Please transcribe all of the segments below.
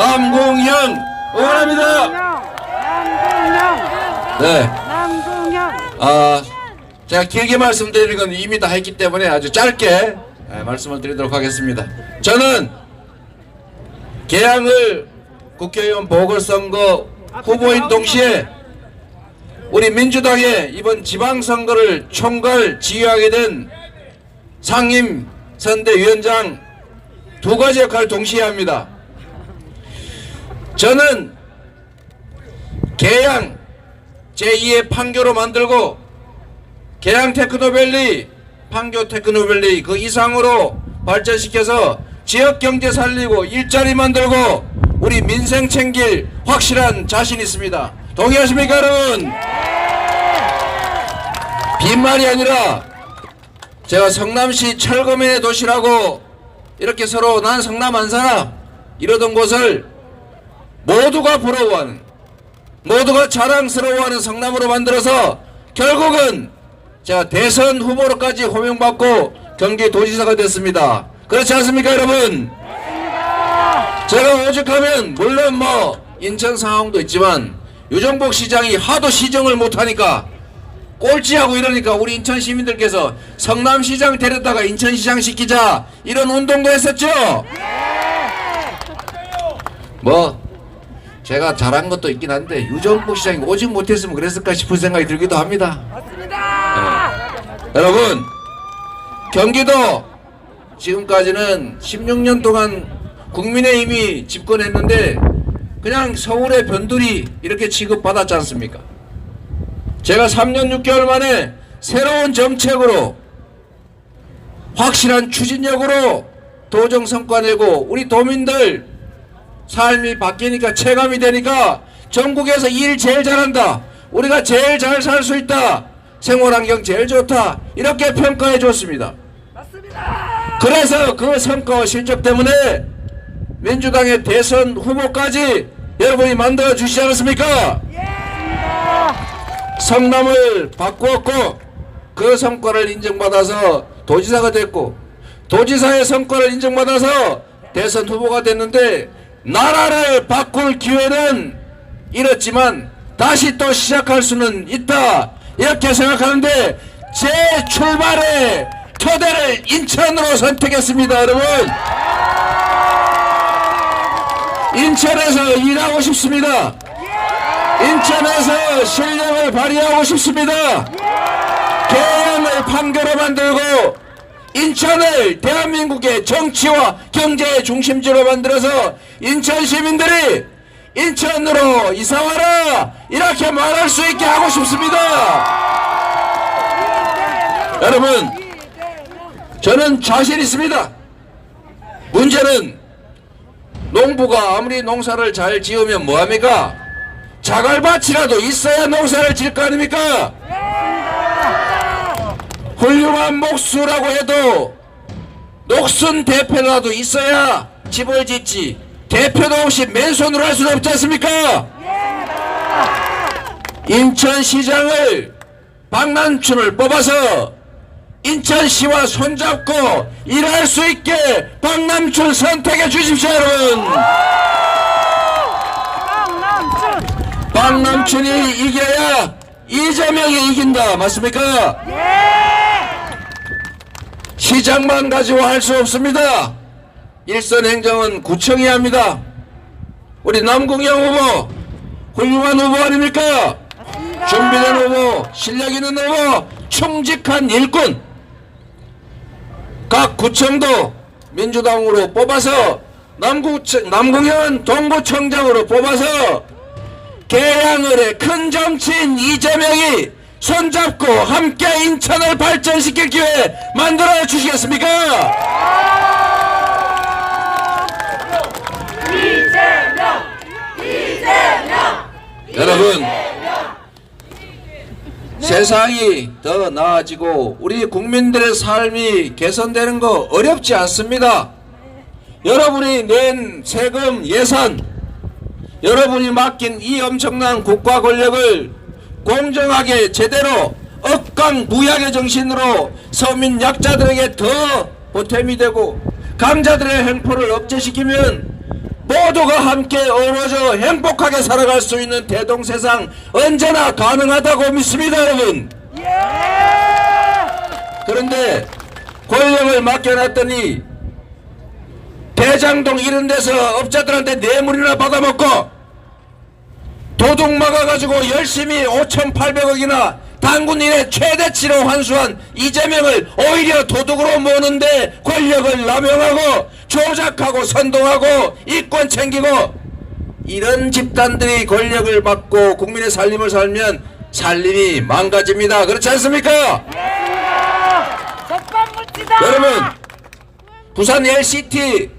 남궁영 응원합니다. 네. 아 제가 길게 말씀드리는 건 이미 다 했기 때문에 아주 짧게 네, 말씀을 드리도록 하겠습니다. 저는 개항을 국회의원 보궐선거 후보인 동시에 우리 민주당의 이번 지방선거를 총괄 지휘하게 된 상임 선대위원장 두 가지 역할을 동시에 합니다. 저는 개양 제2의 판교로 만들고 개양 테크노밸리 판교 테크노밸리 그 이상으로 발전시켜서 지역 경제 살리고 일자리 만들고 우리 민생 챙길 확실한 자신 있습니다. 동의하십니까 여러분? 빈말이 아니라 제가 성남시 철거민의 도시라고 이렇게 서로 난 성남 안 살아 이러던 곳을 모두가 부러워하는 모두가 자랑스러워하는 성남으로 만들어서 결국은 제가 대선 후보로까지 호명받고 경기도지사가 됐습니다. 그렇지 않습니까 여러분? 제가 오죽하면 물론 뭐 인천 상황도 있지만 유정복 시장이 하도 시정을 못하니까 꼴찌하고 이러니까 우리 인천 시민들께서 성남시장 데렸다가 인천시장 시키자 이런 운동도 했었죠? 뭐 제가 잘한 것도 있긴 한데 유정복 시장이 오직 못했으면 그랬을까 싶은 생각이 들기도 합니다. 네. 여러분 경기도 지금까지는 16년 동안 국민의힘이 집권했는데 그냥 서울의 변두리 이렇게 취급받았지 않습니까? 제가 3년 6개월 만에 새로운 정책으로 확실한 추진력으로 도정 성과 내고 우리 도민들 삶이 바뀌니까 체감이 되니까 전국에서 일 제일 잘한다. 우리가 제일 잘 살 수 있다. 생활 환경 제일 좋다. 이렇게 평가해 줬습니다. 그래서 그 성과와 실적 때문에 민주당의 대선 후보까지 여러분이 만들어 주시지 않았습니까? 성남을 바꾸었고 그 성과를 인정받아서 도지사가 됐고 도지사의 성과를 인정받아서 대선 후보가 됐는데 나라를 바꿀 기회는 잃었지만 다시 또 시작할 수는 있다. 이렇게 생각하는데 제 출발의 토대를 인천으로 선택했습니다 여러분. 인천에서 일하고 싶습니다. 인천에서 실력을 발휘하고 싶습니다. 개항을 판교로 만들고 인천을 대한민국의 정치와 경제의 중심지로 만들어서 인천 시민들이 인천으로 이사와라 이렇게 말할 수 있게 하고 싶습니다. 여러분 저는 자신 있습니다. 문제는 농부가 아무리 농사를 잘 지으면 뭐합니까? 자갈밭이라도 있어야 농사를 질 거 아닙니까? 훌륭한 목수라고 해도 녹슨 대표라도 있어야 집을 짓지 대표도 없이 맨손으로 할 수는 없지 않습니까? 인천시장을 박남춘을 뽑아서 인천시와 손잡고 일할 수 있게 박남춘 선택해 주십시오 여러분 박남춘. 박남춘이 이겨야 이재명이 이긴다 맞습니까? 시장만 가지고 할 수 없습니다. 일선 행정은 구청이 합니다. 우리 남궁영 후보 훌륭한 후보 아닙니까? 준비된 후보 실력 있는 후보 충직한 일꾼. 각 구청도 민주당으로 뽑아서 남구청, 남궁현 동구청장으로 뽑아서 개항을의 큰 정치인 이재명이 손잡고 함께 인천을 발전시킬 기회 만들어 주시겠습니까? 여러분 세상이 더 나아지고 우리 국민들의 삶이 개선되는 거 어렵지 않습니다. 여러분이 낸 세금 예산 여러분이 맡긴 이 엄청난 국가 권력을 공정하게 제대로 억강무약의 정신으로 서민 약자들에게 더 보탬이 되고 강자들의 행포를 억제시키면 모두가 함께 어우러져 행복하게 살아갈 수 있는 대동세상 언제나 가능하다고 믿습니다 여러분. 그런데 권력을 맡겨놨더니 대장동 이런 데서 업자들한테 뇌물이나 받아먹고 도둑 막아가지고 열심히 5,800억이나 당군 일의 최대치로 환수한 이재명을 오히려 도둑으로 모는데 권력을 남용하고 조작하고 선동하고 이권 챙기고 이런 집단들이 권력을 받고 국민의 살림을 살면 살림이 망가집니다. 그렇지 않습니까? 여러분 부산 LCT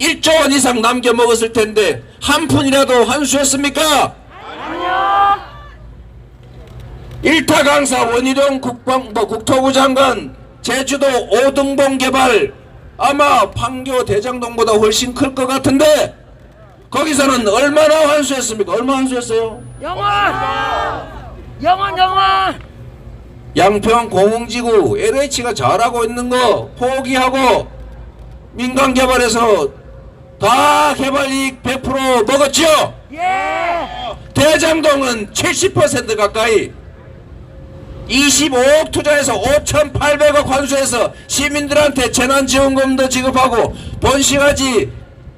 1조 원 이상 남겨 먹었을 텐데 한 푼이라도 환수했습니까? 아니요. 일타 강사 원희룡 국방, 뭐 국토부 장관 제주도 오등봉 개발 아마 판교 대장동보다 훨씬 클 것 같은데 거기서는 얼마나 환수했습니까? 얼마 환수했어요? 영원. 영원 영원. 양평 공흥지구 LH가 잘하고 있는 거 포기하고 민간 개발해서 다 개발 이익 100% 먹었죠? 예. 대장동은 70% 가까이 25억 투자해서 5,800억 환수해서 시민들한테 재난지원금도 지급하고 본시가지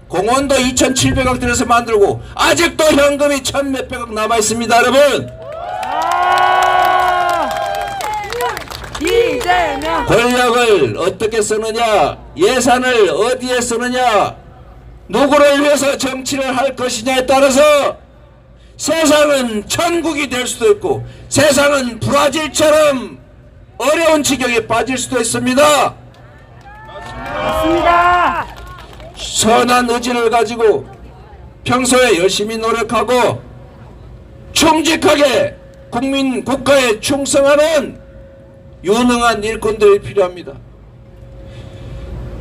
공원도 2,700억 들여서 만들고 아직도 현금이 천 몇백억 남아 있습니다 여러분 아. 이재명. 권력을 어떻게 쓰느냐 예산을 어디에 쓰느냐 누구를 위해서 정치를 할 것이냐에 따라서 세상은 천국이 될 수도 있고 세상은 브라질처럼 어려운 지경에 빠질 수도 있습니다 맞습니다. 선한 의지를 가지고 평소에 열심히 노력하고 충직하게 국민 국가에 충성하는 유능한 일꾼들이 필요합니다.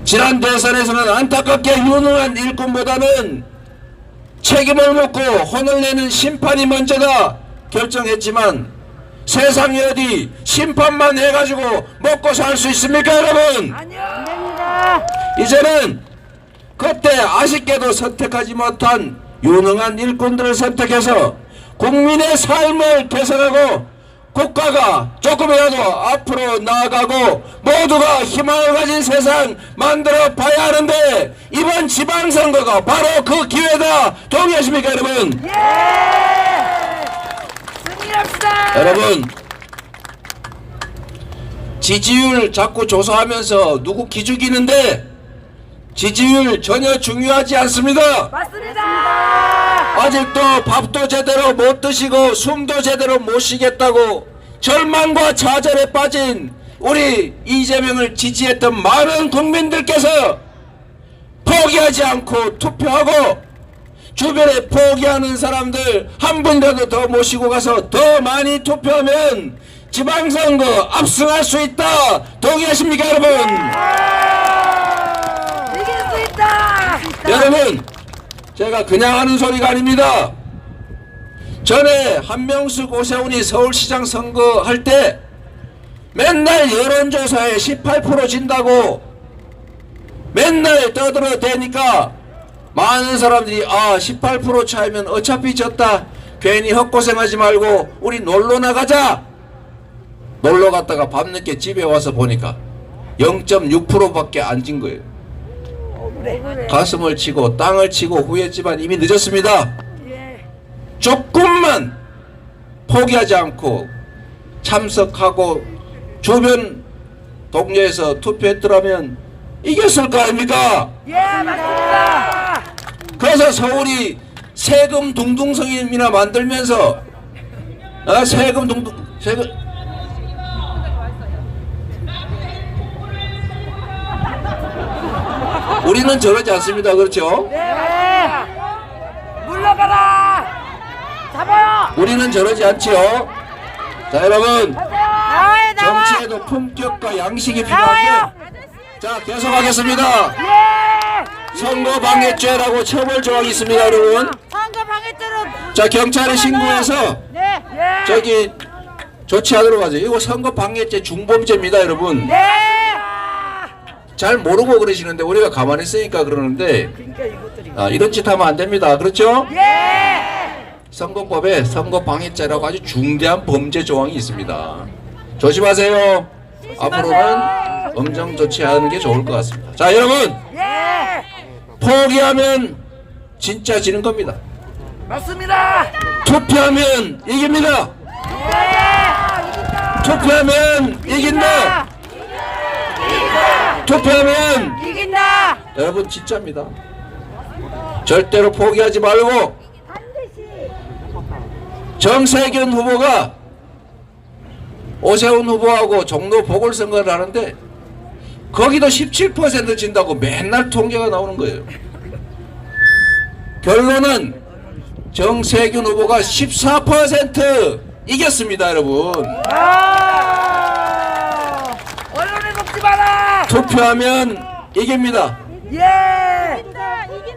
지난 대선에서는 안타깝게 유능한 일꾼보다는 책임을 묻고 혼을 내는 심판이 먼저다 결정했지만 세상에 어디 심판만 해가지고 먹고 살 수 있습니까 여러분? 아니요. 안 됩니다. 이제는 그때 아쉽게도 선택하지 못한 유능한 일꾼들을 선택해서 국민의 삶을 개선하고 국가가 조금이라도 앞으로 나아가고 모두가 희망을 가진 세상 만들어 봐야 하는데 이번 지방선거가 바로 그 기회다 동의하십니까 여러분? 예. 승리합시다. 여러분 지지율 자꾸 조사하면서 누구 기죽이는데 지지율 전혀 중요하지 않습니다. 맞습니다. 아직도 밥도 제대로 못 드시고 숨도 제대로 못 쉬겠다고 절망과 좌절에 빠진 우리 이재명을 지지했던 많은 국민들께서 포기하지 않고 투표하고 주변에 포기하는 사람들 한 분이라도 더 모시고 가서 더 많이 투표하면 지방선거 압승할 수 있다 동의하십니까 여러분? 이길 수 있다. 여러분 제가 그냥 하는 소리가 아닙니다. 전에 한명숙 오세훈이 서울시장 선거 할 때 맨날 여론조사에 18% 진다고 맨날 떠들어 대니까 많은 사람들이 아 18% 차이면 어차피 졌다. 괜히 헛고생하지 말고 우리 놀러 나가자. 놀러 갔다가 밤늦게 집에 와서 보니까 0.6%밖에 안 진 거예요 가슴을 치고 땅을 치고 후회했지만 이미 늦었습니다. 예. 조금만 포기하지 않고 참석하고 주변 동료에서 투표했더라면 이겼을 거 아닙니까? 예, 맞습니다. 그래서 서울이 세금 둥둥성임이나 만들면서 아, 세금 둥둥 세금 우리는 저러지 않습니다. 그렇죠? 네. 물러가라. 잡아요. 우리는 저러지 않지요. 자 여러분 나와요, 나와. 정치에도 품격과 양식이. 필요한데 자 계속하겠습니다. 예. 선거 방해죄라고 처벌 조항이 있습니다, 여러분. 선거 방해죄로. 자 경찰에 신고해서 네. 예. 저기 조치하도록 하죠. 이거 선거 방해죄 중범죄입니다, 여러분. 네. 잘 모르고 그러시는데 우리가 가만히 있으니까 그러는데 그러니까. 아, 이런 짓 하면 안 됩니다. 그렇죠? 예. 선거법에 선거 방해죄라고 아주 중대한 범죄 조항이 있습니다. 조심하세요. 앞으로는 엄정 조치하는 게 좋을 것 같습니다. 자, 여러분 예. 포기하면 진짜 지는 겁니다. 맞습니다. 투표하면 이깁니다. 예. 투표하면 이긴다. 투표하면 이긴다. 여러분 진짜입니다. 절대로 포기하지 말고 정세균 후보가 오세훈 후보하고 종로 보궐선거를 하는데 거기도 17% 진다고 맨날 통계가 나오는 거예요. 결론은 정세균 후보가 14% 이겼습니다, 여러분. 녹지 마라. 투표하면 이깁니다. 예.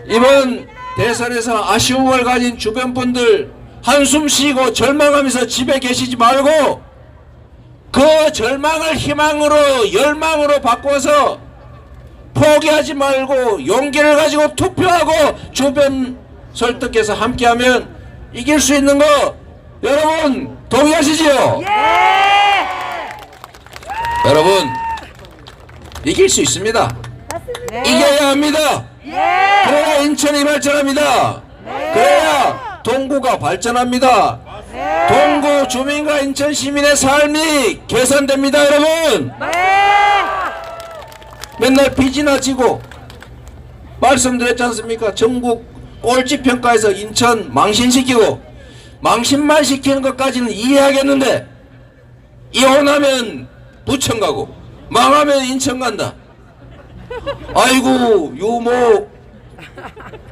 이번 대선에서 아쉬움을 가진 주변 분들 한숨 쉬고 절망하면서 집에 계시지 말고 그 절망을 희망으로 열망으로 바꿔서 포기하지 말고 용기를 가지고 투표하고 주변 설득해서 함께하면 이길 수 있는 거 여러분 동의하시지요? 예. 여러분 이길 수 있습니다. 네. 이겨야 합니다. 예. 그래야 인천이 발전합니다. 그래야 동구가 발전합니다. 네. 동구 주민과 인천 시민의 삶이 개선됩니다, 여러분. 네. 맨날 빚이나 지고 말씀드렸지 않습니까? 전국 꼴찌 평가에서 인천 망신시키고 망신만 시키는 것까지는 이해하겠는데 이혼하면 부천 가고 망하면 인천 간다. 아이고 요모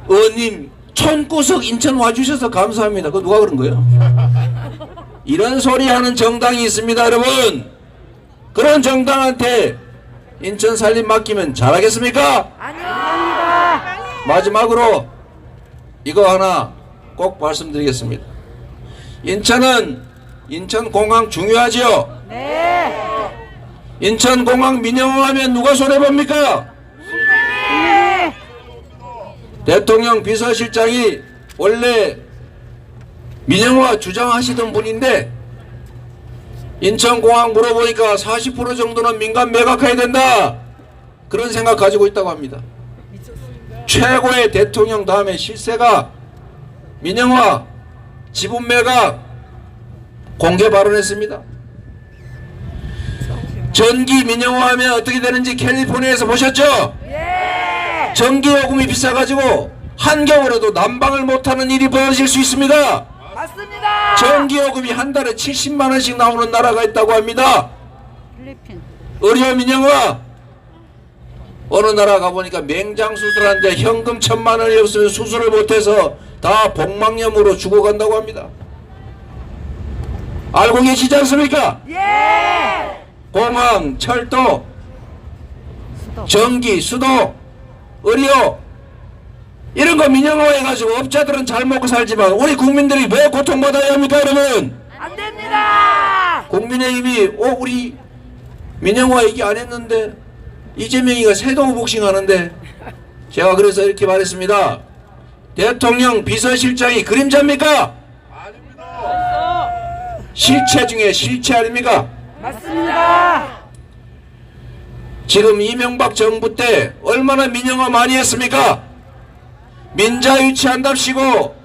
의원님 천구석 인천 와주셔서 감사합니다. 그거 누가 그런 거예요? 이런 소리 하는 정당이 있습니다, 여러분. 그런 정당한테 인천 살림 맡기면 잘하겠습니까? 아닙니다. 마지막으로 이거 하나 꼭 말씀드리겠습니다. 인천은 인천 공항 중요하지요? 네. 인천공항 민영화하면 누가 손해봅니까? 네. 대통령 비서실장이 원래 민영화 주장하시던 분인데 인천공항 물어보니까 40% 정도는 민간 매각해야 된다 그런 생각 가지고 있다고 합니다 최고의 대통령 다음에 실세가 민영화 지분 매각 공개 발언했습니다 전기 민영화하면 어떻게 되는지 캘리포니아에서 보셨죠? 예. 전기 요금이 비싸가지고 한겨울에도 난방을 못하는 일이 벌어질 수 있습니다. 맞습니다. 전기 요금이 한 달에 70만 원씩 나오는 나라가 있다고 합니다. 필리핀. 의료 민영화 어느 나라 가보니까 맹장 수술하는데 현금 천만 원이 없으면 수술을 못해서 다 복막염으로 죽어간다고 합니다. 알고 계시지 않습니까? 예. 공항, 철도, 전기, 수도, 의료 이런 거 민영화해가지고 업자들은 잘 먹고 살지만 우리 국민들이 왜 고통받아야 합니까 여러분? 안 됩니다. 국민의힘이 어 우리 민영화 얘기 안 했는데 이재명이가 세동 복싱 하는데 제가 그래서 이렇게 말했습니다. 대통령 비서실장이 그림자입니까? 실체 중에 실체 아닙니까? 맞습니다. 지금 이명박 정부 때 얼마나 민영화 많이 했습니까? 민자 유치한답시고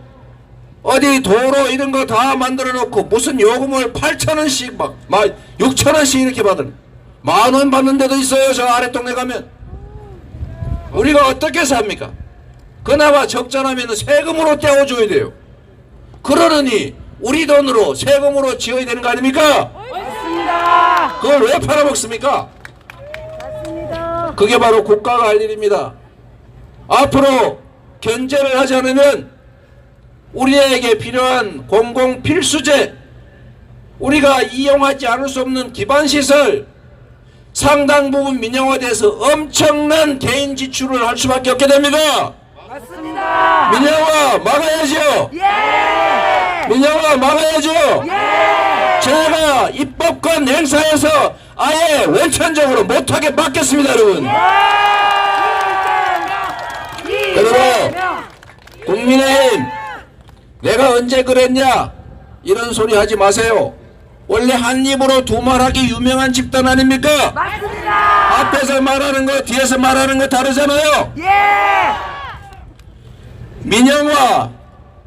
어디 도로 이런 거 다 만들어 놓고 무슨 요금을 8천 원씩 막, 막 6천 원씩 이렇게 받는 만원 받는 데도 있어요 저 아래 동네 가면 우리가 어떻게 삽니까? 그나마 적자나면 세금으로 떼어줘야 돼요 그러느니 우리 돈으로 세금으로 지어야 되는 거 아닙니까? 그걸 왜 팔아먹습니까? 맞습니다. 그게 바로 국가가 할 일입니다. 앞으로 견제를 하지 않으면 우리에게 필요한 공공 필수제, 우리가 이용하지 않을 수 없는 기반 시설, 상당 부분 민영화돼서 엄청난 개인 지출을 할 수밖에 없게 됩니다. 맞습니다. 민영화 막아야죠. 예. 민영화 막아야죠. 예. 제가 입법권 행사에서 아예 원천적으로 못하게 막겠습니다, 여러분. 그리고 국민의힘 내가 언제 그랬냐 이런 소리 하지 마세요. 원래 한 입으로 두 말하기 유명한 집단 아닙니까? 맞습니다. 앞에서 말하는 거 뒤에서 말하는 거 다르잖아요. 예. 민영화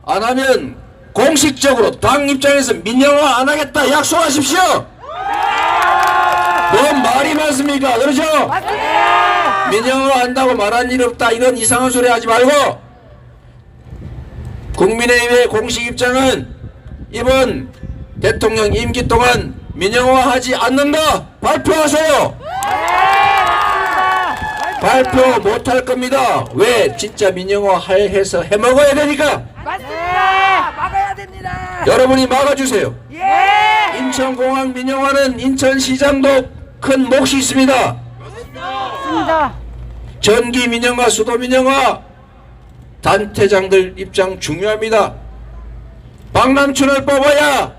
안 하면 공식적으로 당 입장에서 민영화 안 하겠다 약속하십시오. 뭔 말이 많습니까? 그렇죠? 민영화 한다고 말한 일 없다 이런 이상한 소리 하지 말고 국민의힘의 공식 입장은 이번 대통령 임기 동안 민영화하지 않는다 발표하세요. 발표 못할 겁니다. 왜 진짜 민영화 할 해서 해먹어야 되니까 맞습니다. 막아야 됩니다. 여러분이 막아주세요. 예. 인천공항 민영화는 인천시장도 큰 몫이 있습니다. 맞습니다. 전기 민영화, 수도 민영화 단체장들 입장 중요합니다. 박남춘을 뽑아야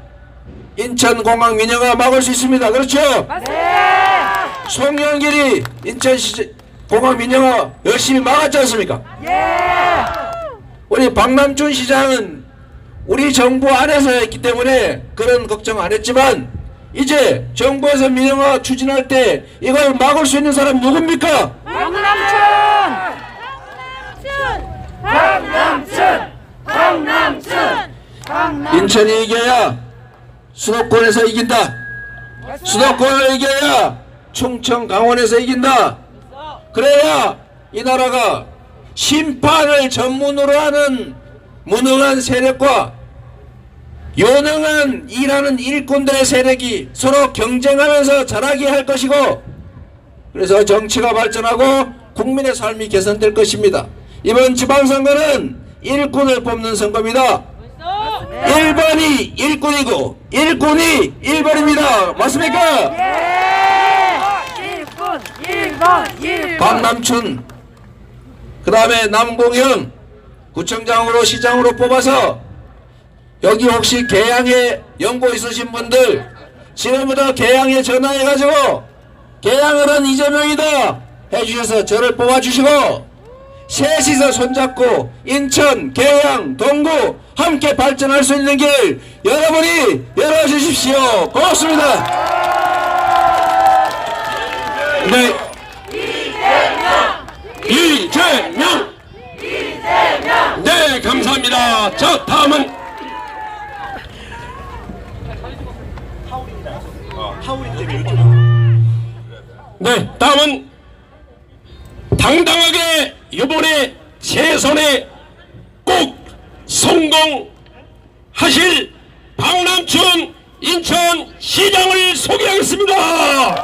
인천공항 민영화 막을 수 있습니다. 그렇죠? 맞습니다. 송영길이 인천공항 민영화 열심히 막았지 않습니까? 예. 우리 박남춘 시장은 우리 정부 안에서 했기 때문에 그런 걱정 안 했지만 이제 정부에서 민영화 추진할 때 이걸 막을 수 있는 사람 누굽니까? 박남춘. 박남춘. 박남춘. 박남. 인천이 이겨야 수도권에서 이긴다. 수도권을 이겨야 충청 강원에서 이긴다. 그래야 이 나라가 심판을 전문으로 하는 무능한 세력과 요능한 일하는 일꾼들의 세력이 서로 경쟁하면서 자라게 할 것이고 그래서 정치가 발전하고 국민의 삶이 개선될 것입니다. 이번 지방선거는 일꾼을 뽑는 선거입니다. 1번이 일꾼이고 일꾼이 1번입니다. 맞습니까? 예. 일본. 일본. 일본. 박남춘 그 다음에 남봉현 구청장으로 시장으로 뽑아서 여기 혹시 개항에 연고 있으신 분들 지금부터 개항에 전화해가지고 개항을은 이재명이다 해주셔서 저를 뽑아주시고 셋이서 손잡고 인천, 계양, 동구 함께 발전할 수 있는 길 여러분이 열어주십시오. 고맙습니다. 네. 이재명! 네, 감사합니다. 자, 다음은 네, 다음은 당당하게 이번에 재선에 꼭 성공하실 박남춘 인천시장을 소개하겠습니다.